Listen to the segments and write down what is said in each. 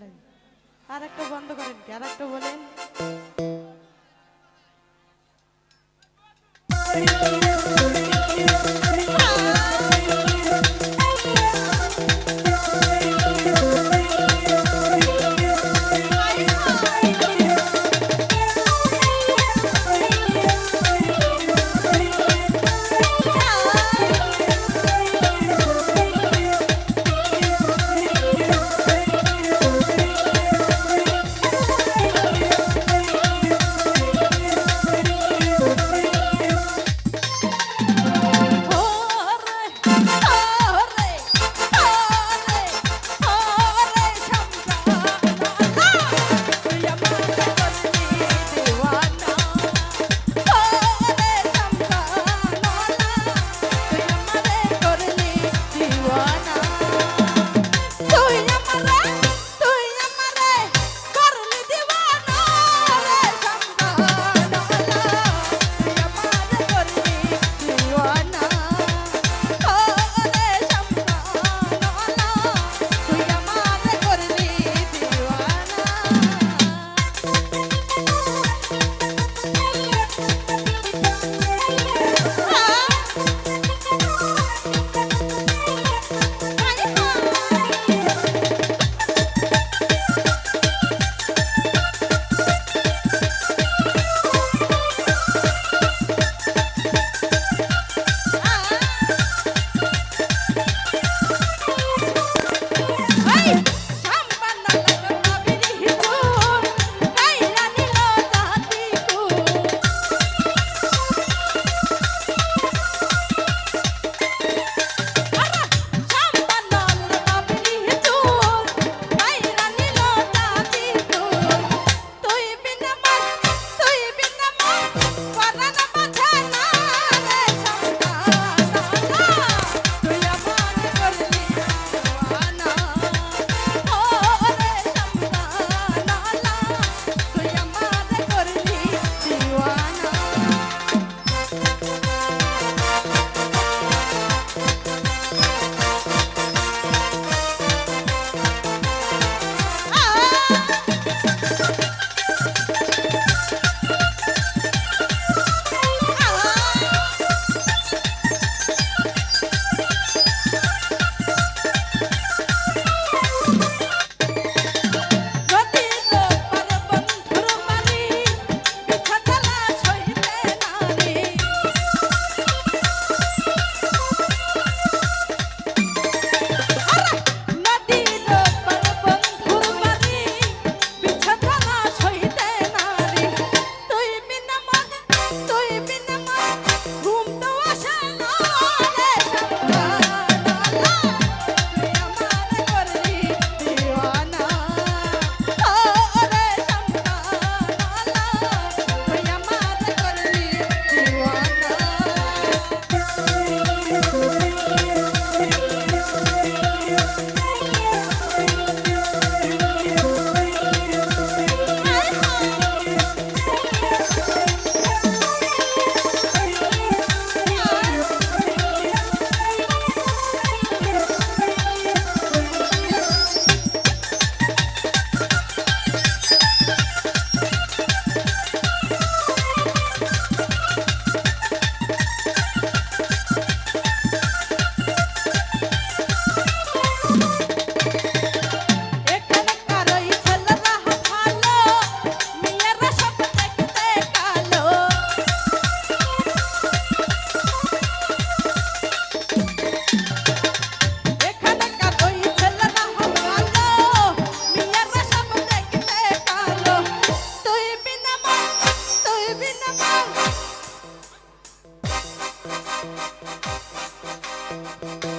নাই আর একটা বন্ধ করেন কি? আর একটা বলেন। Thank you.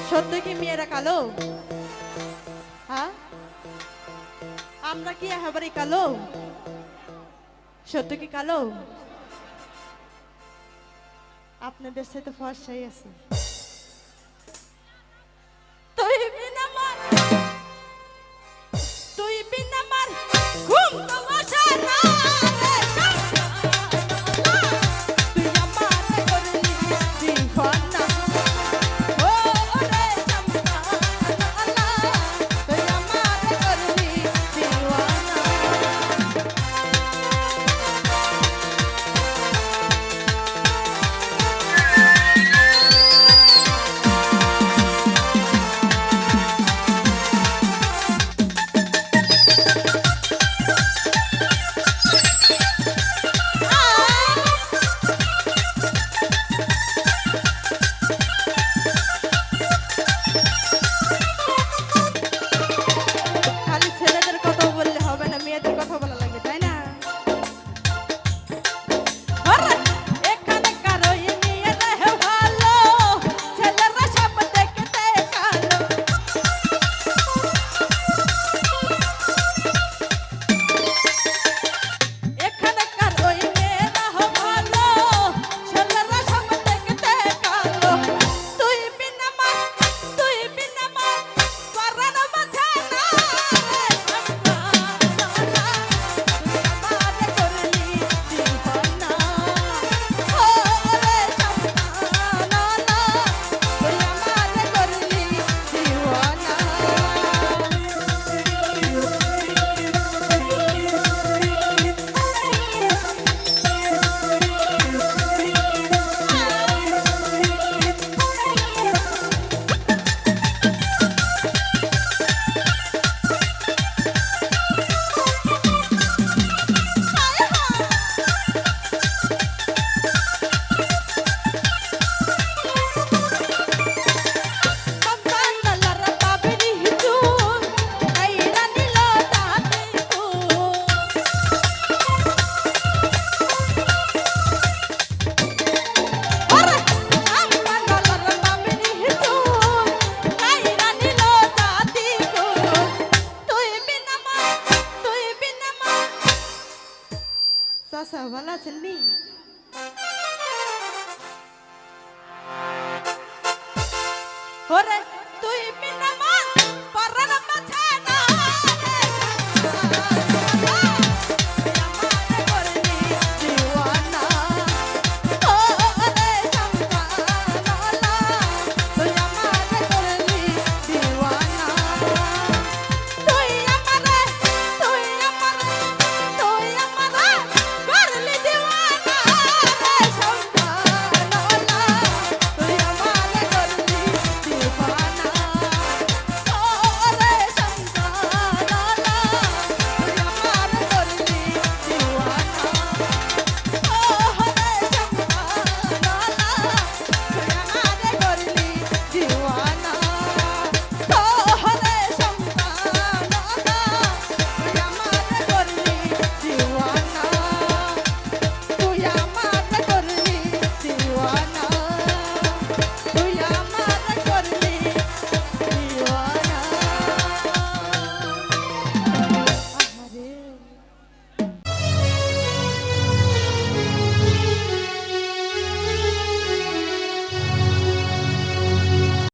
সত্য কি মেয়েরা কালো? হ্যাঁ? আমরা কি একেবারে কালো? সত্য কি কালো? আপনাদের সাথে ফর্সাই আছে। 老婆那成立